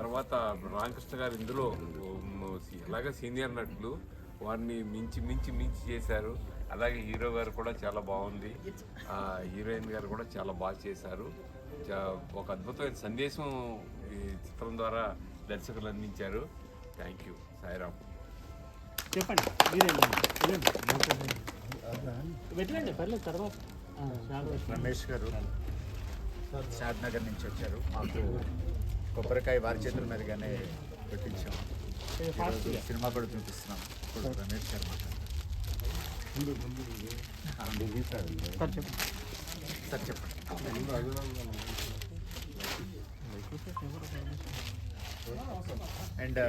తర్వాత రామకృష్ణ గారు ఇందులో ఎలాగ సీనియర్ నటులు వారిని మించి మించి మించి చేశారు. అలాగే హీరో గారు కూడా చాలా బాగుంది. ఆ, హీరోయిన్ గారు కూడా చాలా బాగా చేశారు. చా- ఒక అద్భుతమైన సందేశం ఈ చిత్రం ద్వారా దర్శకులు అందించారు. Thank you Sairam. చెప్పండి వెళ్ళండి. పర్లేదు తర్వాత రమేష్ గారు. షాద్ నగర్ నుంచి వచ్చారు. మాకు కొబ్బరికాయ వారి చేతుల మీదుగానే పెట్టించాం. సినిమా కూడా చూపిస్తున్నాం. ఇప్పుడు రమేష్ చెప్పండి సార్ చెప్పండి. అండ్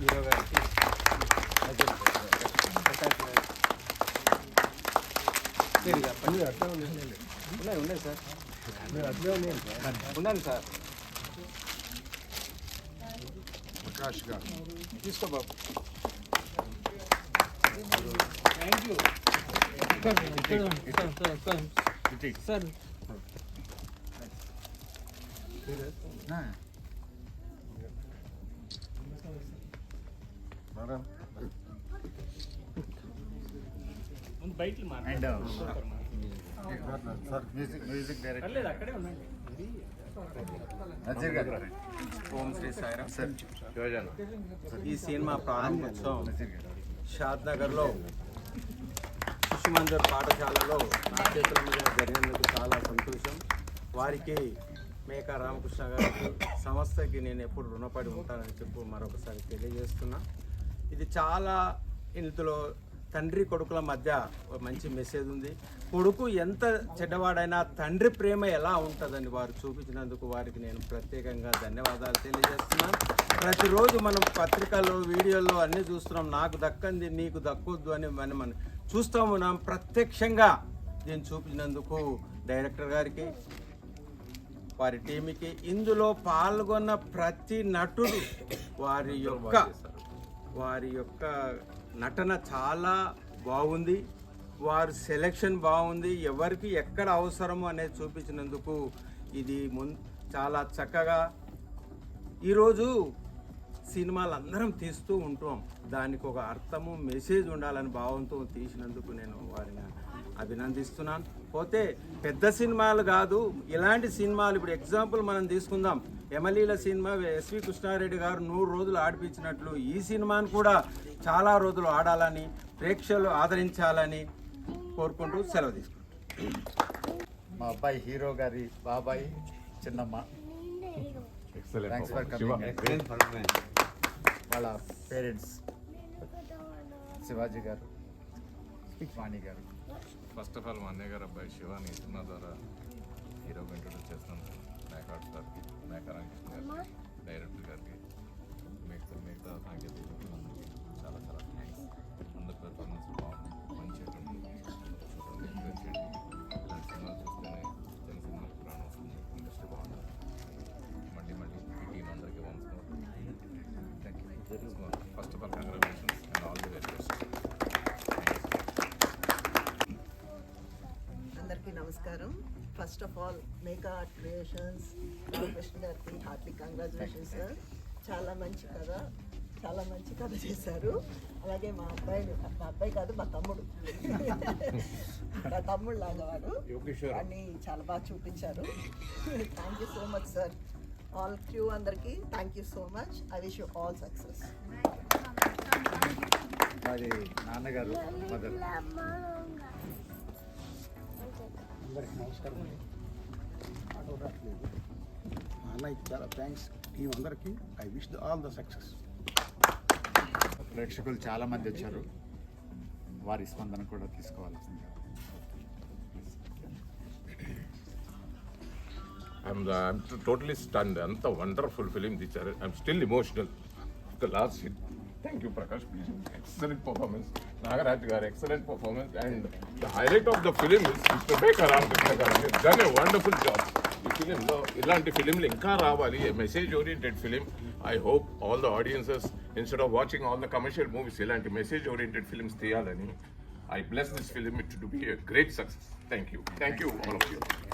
హీరో గారికి ఉన్నాయి ఉన్నాయి సార్. ఉన్నాను సార్. ప్రకాష్ గారు తీసుకో బాబు. సార్, ఇక్కడ ఉంది. Sir, sir, sir music music director అక్కడే ఉండండి ఓం శ్రీ సాయిరామ్. సార్ ఈ సినిమా ప్రారంభోత్సవం షాద్ నగర్లో శిశు మందిర్ పాఠశాలలో మీద జరిగినందుకు చాలా సంతోషం. వారికి మేకా రామకృష్ణ గారికి సంస్థకి నేను ఎప్పుడు రుణపడి ఉంటానని చెప్పు మరొకసారి తెలియజేస్తున్నా. ఇది చాలా ఇందులో తండ్రి కొడుకుల మధ్య ఒక మంచి మెసేజ్ ఉంది. కొడుకు ఎంత చెడ్డవాడైనా తండ్రి ప్రేమ ఎలా ఉంటుందని వారు చూపించినందుకు వారికి నేను ప్రత్యేకంగా ధన్యవాదాలు తెలియజేస్తున్నాను. ప్రతిరోజు మనం పత్రికల్లో వీడియోల్లో అన్నీ చూస్తున్నాం. నాకు దక్కంది నీకు దక్కొద్దు అని మనం మనం చూస్తూ ఉన్నాం ప్రత్యక్షంగా దీన్ని చూపించినందుకు డైరెక్టర్ గారికి వారి టీంకి ఇందులో పాల్గొన్న ప్రతి నటుడు వారి యొక్క వారి యొక్క నటన చాలా బాగుంది. వారు సెలెక్షన్ బాగుంది. ఎవరికి ఎక్కడ అవసరము అనేది చూపించినందుకు ఇది మున్ చాలా చక్కగా. ఈరోజు సినిమాలు అందరం తీస్తూ ఉంటాం. దానికి ఒక అర్థము మెసేజ్ ఉండాలని భావంతో తీసినందుకు నేను వారిని అభినందిస్తున్నాను. పోతే పెద్ద సినిమాలు కాదు ఇలాంటి సినిమాలు ఇప్పుడు ఎగ్జాంపుల్ మనం తీసుకుందాం. ఎమలీల సినిమా ఎస్వి కృష్ణారెడ్డి గారు నూరు రోజులు ఆడిపించినట్లు ఈ సినిమాను కూడా చాలా రోజులు ఆడాలని ప్రేక్షకులు ఆదరించాలని కోరుకుంటూ సెలవు తీసుకుంటాం మా అబ్బాయి హీరో గారి బాబాయ్ చిన్నమ్మ. థ్యాంక్స్ ఫర్ కమింగ్ వాళ్ళ పేరెంట్స్ శివాజీ గారు వాణి గారు. ఫస్ట్ ఆఫ్ ఆల్ మా అన్నయ్య గారు అబ్బాయి శివాని సినిమా ద్వారా హీరోగా ఇంట్రొడ్యూస్ చేస్తున్నాను మేకాడ్ సార్కి మేకరామకృష్ణ గారికి డైరెక్టర్ గారికి మిగతా మిగతా సాంకేతిక first of all congratulations and all the very best అందరికీ నమస్కారం. First of all Meka art creations Ramakrishna గారికి హార్ట్లీ కంగ్రాచులేషన్స్ సార్ చాలా మంచి కథ చాలా మంచి కథ చేశారు. అలాగే మా అబ్బాయిని మా అబ్బాయి కాదు మా తమ్ముడు. మా తమ్ముడు లాగా వాడు. వాడిని చాలా బాగా చూపించారు. Thank you so much sir all crew అందరికీ thank you so much I wish you all success మరి నాన్నగారు మదర్. నమస్కారం అండి. అన్నయ్యకి చాలా థ్యాంక్స్ టీం అందరికీ I wish the all the success ప్రేక్షకులు చాలా మంది వచ్చారు. వారి స్పందన కూడా తీసుకోవాల్సింది I'm, uh, I'm t- totally stunned. అంత వండర్ఫుల్ ఫిలిం తీశారు I'm still emotional the last scene thank you Prakash please excellent performance Nagaraj గారు excellent performance and the highlight of the film is mister Baker Ramakrishna గారు done a wonderful job ఈ ఫిలింలో ఇలాంటి ఫిలింలు ఇంకా రావాలి message oriented film I hope all the audiences instead of watching all the commercial movies ఇలాంటి message oriented films తీయాలని I bless this film it to be a great success thank you thank you all of you